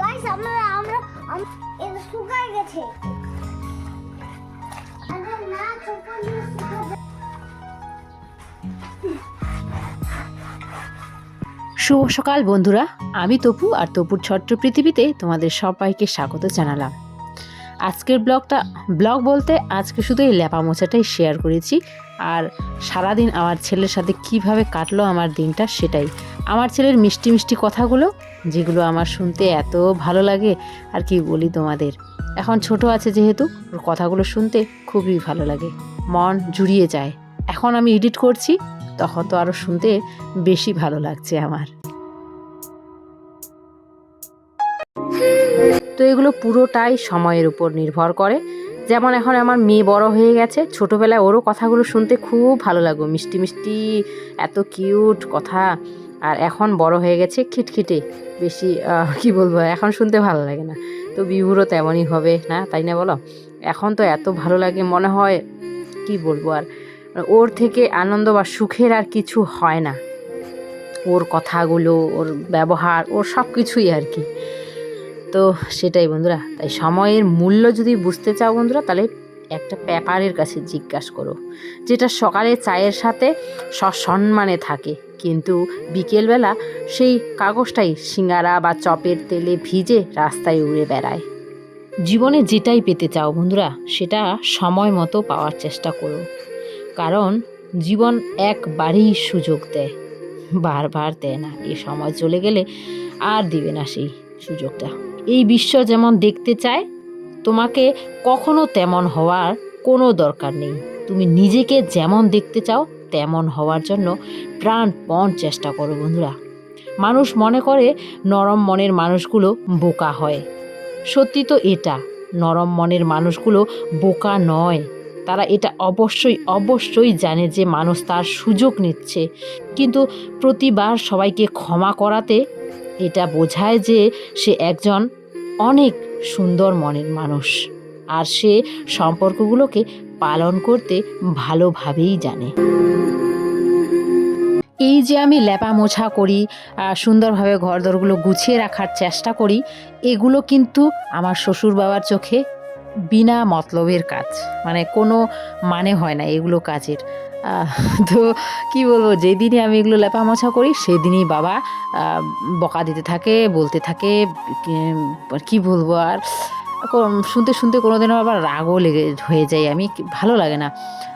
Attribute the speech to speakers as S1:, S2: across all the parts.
S1: Guys আমরা আমরা শুকায় গেছে।
S2: শুভ সকাল, বন্ধুরা। আমি তপু আর তপুর ছোট্ট পৃথিবীতে তোমাদের সবাইকে স্বাগত জানালাম। আজকের ব্লগটা, ব্লগ বলতে আজকে শুধু এই ল্যাপা মোছাটাই শেয়ার করেছি। আর সারাদিন আমার ছেলের সাথে কীভাবে কাটলো আমার দিনটা সেটাই। আমার ছেলের মিষ্টি মিষ্টি কথাগুলো যেগুলো আমার শুনতে এত ভালো লাগে, আর কি বলি তোমাদের? এখন ছোট আছে যেহেতু, ওর কথাগুলো শুনতে খুবই ভালো লাগে। মন জুড়িয়ে যায়। এখন আমি এডিট করছি, তখন তো আরও শুনতে বেশি ভালো লাগছে আমার। তো এগুলো পুরোটাই সময়ের উপর নির্ভর করে। যেমন এখন আমার মেয়ে বড় হয়ে গেছে, ছোটোবেলায় ওরও কথাগুলো শুনতে খুব ভালো লাগো মিষ্টি মিষ্টি, এত কিউট কথা। আর এখন বড় হয়ে গেছে খিটখিটে। বেশি কি বলব, এখন শুনতে ভালো লাগে না। তো বিহুরও তেমনই হবে, না? তাই না বলো? এখন তো এত ভালো লাগে, মনে হয়, কি বলব আর, ওর থেকে আনন্দ বা সুখের আর কিছু হয় না। ওর কথাগুলো, ওর ব্যবহার, ওর সব কিছুই আর কি। তো সেটাই বন্ধুরা, তাই সময়ের মূল্য যদি বুঝতে চাও বন্ধুরা, তাহলে একটা পেপারের কাছে জিজ্ঞাসা করো, যেটা সকালে চায়ের সাথে সসম্মানে থাকে। কিন্তু বিকেলবেলা সেই কাগজটাই সিঙ্গারা বা চপের তেলে ভিজে রাস্তায় উড়ে বেড়ায়। জীবনে যেটাই পেতে চাও বন্ধুরা, সেটা সময় মতো পাওয়ার চেষ্টা করো। কারণ জীবন একবারেই সুযোগ দেয়, বারবার দেয় না। এই সময় চলে গেলে আর দিবে না সেই সুযোগটা। এই বিশ্ব যেমন দেখতে চায়, তোমাকে কখনো তেমন হওয়ার কোনো দরকার নেই। তুমি নিজেকে যেমন দেখতে চাও তেমন হওয়ার জন্য প্রাণপণ চেষ্টা করো বন্ধুরা। মানুষ মনে করে নরম মনের মানুষগুলো বোকা হয়। সত্যি তো এটা, নরম মনের মানুষগুলো বোকা নয়। তারা এটা অবশ্যই অবশ্যই জানে যে মানুষ তার সুযোগ নিচ্ছে। কিন্তু প্রতিবার সবাইকে ক্ষমা করাতে এটা বোঝায় যে সে একজন অনেক সুন্দর মনের মানুষ। আর সে সম্পর্কগুলোকে পালন করতে ভালোভাবেই জানে। এই যে আমি ল্যাপা মোছা করি সুন্দরভাবে ঘরদরগুলো গুছিয়ে রাখার চেষ্টা করি, এগুলো কিন্তু আমার শ্বশুর বাবার চোখে বিনা মতলবের কাজ। মানে কোনো মানে হয় না এগুলো কাজের। তো কি বলব, যেদিনই আমি এগুলো লেপা মোছা করি, সেদিনই বাবা বকা দিতে থাকে, বলতে থাকে কি বলব আর কোন- শুনতে শুনতে কোনোদিনও আবার রাগও লেগে হয়ে যায়, আমি ভালো লাগে না।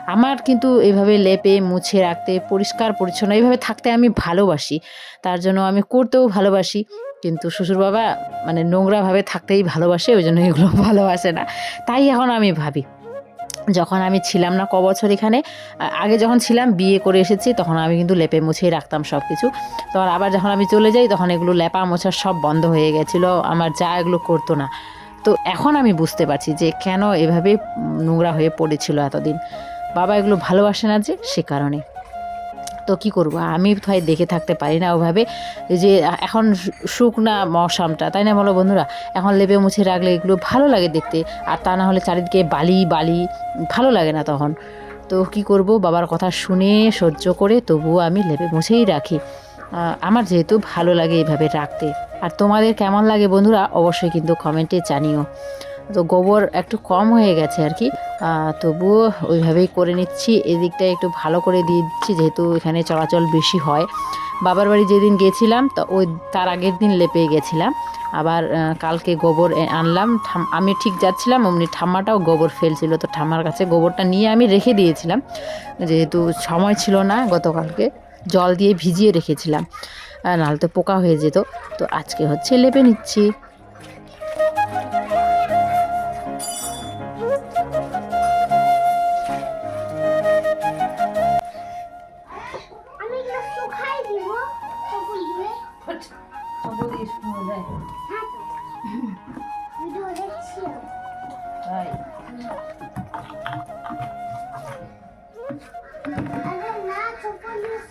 S2: আমার কিন্তু এভাবে লেপে, মুছে রাখতে, পরিষ্কার, পরিচ্ছন্ন এইভাবে থাকতে আমি ভালোবাসি। তার জন্য আমি করতেও ভালোবাসি, কিন্তু শ্বশুর বাবা মানে নোংরাভাবে থাকতেই ভালোবাসে, ওই জন্য এগুলো ভালোবাসে না। তাই এখন আমি ভাবি, যখন আমি ছিলাম না ক বছর এখানে আগে যখন ছিলাম, বিয়ে করে এসেছি, তখন আমি কিন্তু লেপে মুছেই রাখতাম সব কিছু তখন আবার যখন আমি চলে যাই, তখন এগুলো লেপা মোছা সব বন্ধ হয়ে গেছিল, আমার যা এগুলো করতো না। তো এখন আমি বুঝতে পারছি যে কেন এভাবে নোংরা হয়ে পড়েছিল এতদিন। বাবা এগুলো ভালোবাসে না যে সে কারণে। তো কি করব? আমি হয় দেখে থাকতে পারি না ওভাবে যে এখন শুকনা মশামটা, তাই না বলো বন্ধুরা? এখন লেপে মুছে রাখলে এগুলো ভালো লাগে দেখতে, আর তা না হলে চারিদিকে বালি বালি, ভালো লাগে না তখন। তো কি করব? বাবার কথা শুনে সহ্য করে তবুও আমি লেপে মুছেই রাখি। আমার যেহেতু ভালো লাগে এইভাবে রাখতে। আর তোমাদের কেমন লাগে বন্ধুরা, অবশ্যই কিন্তু কমেন্টে জানিও। তো গোবর একটু কম হয়ে গেছে আর কি। তবুও ওইভাবেই করে নিচ্ছি। এদিকটা একটু ভালো করে দিয়ে দিচ্ছি, যেহেতু এখানে চলাচল বেশি হয়। বাবার বাড়ি যেদিন গেছিলাম, তো ওই তার আগের দিন লেপে গেছিলাম। আবার কালকে গোবর আনলাম। আমি ঠিক যাচ্ছিলাম, অমনি ঠাম্মাটাও গোবর ফেলছিল। তো ঠাম্মার কাছে গোবরটা নিয়ে আমি রেখে দিয়েছিলাম। যেহেতু সময় ছিল না গতকালকে। জল দিয়ে ভিজিয়ে রেখেছিলাম। নাহলে তো পোকা হয়ে যেত। তো আজকে হচ্ছে লেপে নিচ্ছি।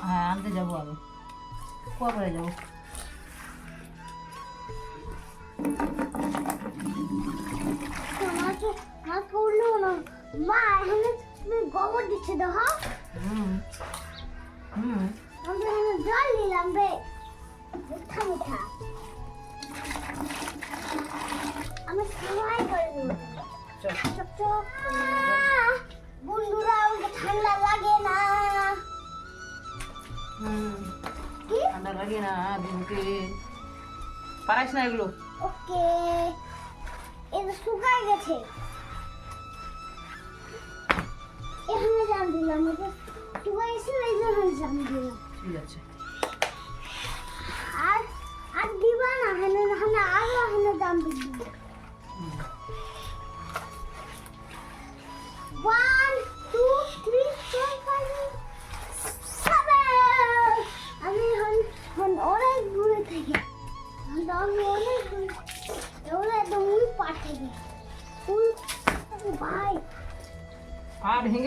S1: হ্যাঁ
S2: আনতে যাব আমি কুয়া করে যাব?
S1: মা এখানে তুমি গোবর দিচ্ছে হ্যাঁ
S2: হুম। হুম।
S1: আমি এখানে জল দিলাম রে মিঠা মিঠা আমি সময় করে দেবো চপ। লাগে না
S2: দুকে পারাইস না এগুলো?
S1: ওকে। এটা শুকায় গেছে। এখানে জাম দিলাম শুকায় গেছে এই জন্য জাম দিলাম।
S2: ঠিক আছে।
S1: আর আর দিবা না হেনে হেনে আরও হেনে দাম দিব।
S2: হুম।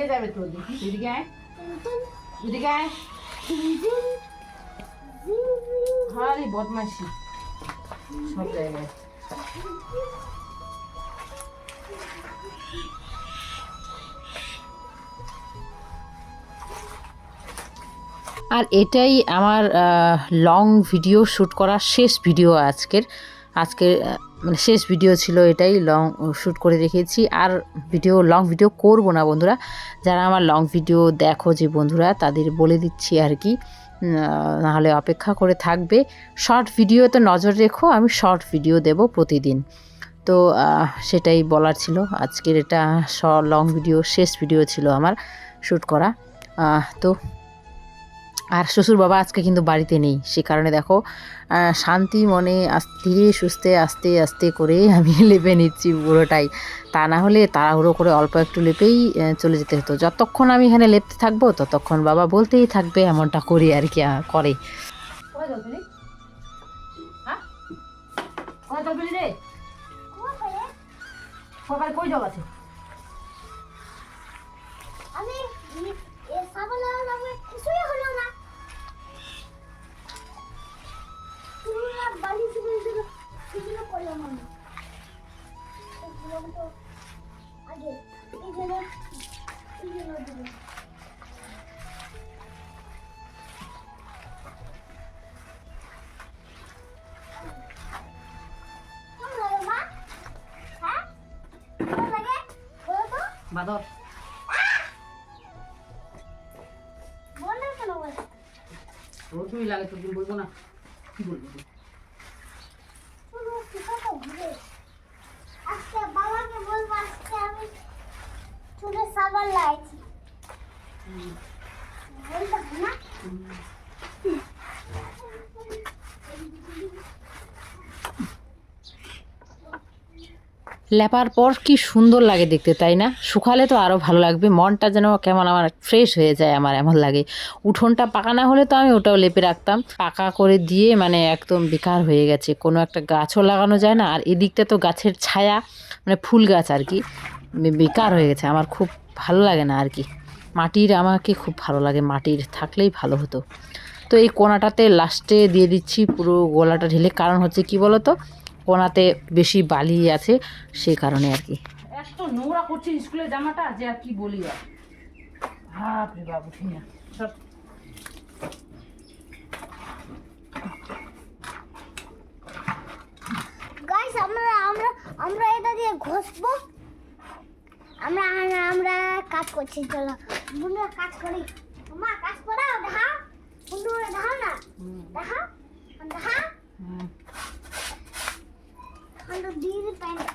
S2: যাবে বদমাইশি সব জায়গায় আর এটাই আমার লং ভিডিও শ্যুট করার শেষ ভিডিও আজকের। আহ, মানে শেষ ভিডিও ছিল এটাই লং শ্যুট করে রেখেছি আর ভিডিও লং ভিডিও করব না বন্ধুরা। যারা আমার লং ভিডিও দেখো যে বন্ধুরা, তাদের বলে দিচ্ছি আর কি। নাহলে অপেক্ষা করে থাকবে। শর্ট ভিডিওতে নজর রেখো, আমি শর্ট ভিডিও দেব প্রতিদিন। তো সেটাই বলার ছিল। আজকের এটা লং ভিডিও শেষ ভিডিও ছিল আমার শ্যুট করা। তো আর শ্বশুর বাবা আজকে কিন্তু বাড়িতে নেই সে কারণে দেখো শান্তি মনে ধীরে সুস্থে আস্তে আস্তে করে আমি লেপে নিচ্ছি পুরোটাই। তা না হলে তাড়াহুড়ো করে অল্প একটু লেপেই চলে যেতে হতো। যতক্ষণ আমি এখানে লেপতে থাকব ততক্ষণ বাবা বলতেই থাকবে এমনটা করি আর কি করে। কই
S1: আমি
S2: বাদর।
S1: বলো?
S2: লাগে তোর দিন বলব না। কি বলব
S1: পুরো শিখাটা ঘুরে আজকে বাবাকে বলব আজকে আমি চুলে সাবান লাগাইছি বলতে হবে না
S2: লেপার পর কি সুন্দর লাগে দেখতে, তাই না? শুকালে তো আরও ভালো লাগবে। মনটা যেন কেমন আমার ফ্রেশ হয়ে যায় আমার, এমন লাগে। উঠোনটা পাকা না হলে তো আমি ওটাও লেপে রাখতাম। পাকা করে দিয়ে মানে একদম বেকার হয়ে গেছে। কোনো একটা গাছও লাগানো যায় না। আর এদিকটা তো গাছের ছায়া মানে ফুল গাছ আর কি। বেকার হয়ে গেছে। আমার খুব ভালো লাগে না আর কি। মাটির আমাকে খুব ভালো লাগে মাটির থাকলেই ভালো হতো। তো এই কোনাটাতে লাস্টে দিয়ে দিচ্ছি পুরো গোলাটা ঢেলে। কারণ হচ্ছে কি বলো তো কোনাতে বেশি বালি আছে সেই কারণে আর কি। এত নোংরা করছে স্কুলের জামাটা যে আর কি বলি আর। না।
S1: আমরা আমরা আমরা এটা দিয়ে ঘষবো। আমরা আমরা কাজ করছি চলো। বন্ধুরা কাজ করি। মা কাজ করাও দেখা। বন্ধুরা দেখাও না? দেখা? দেখা? দিদি প্যান্ট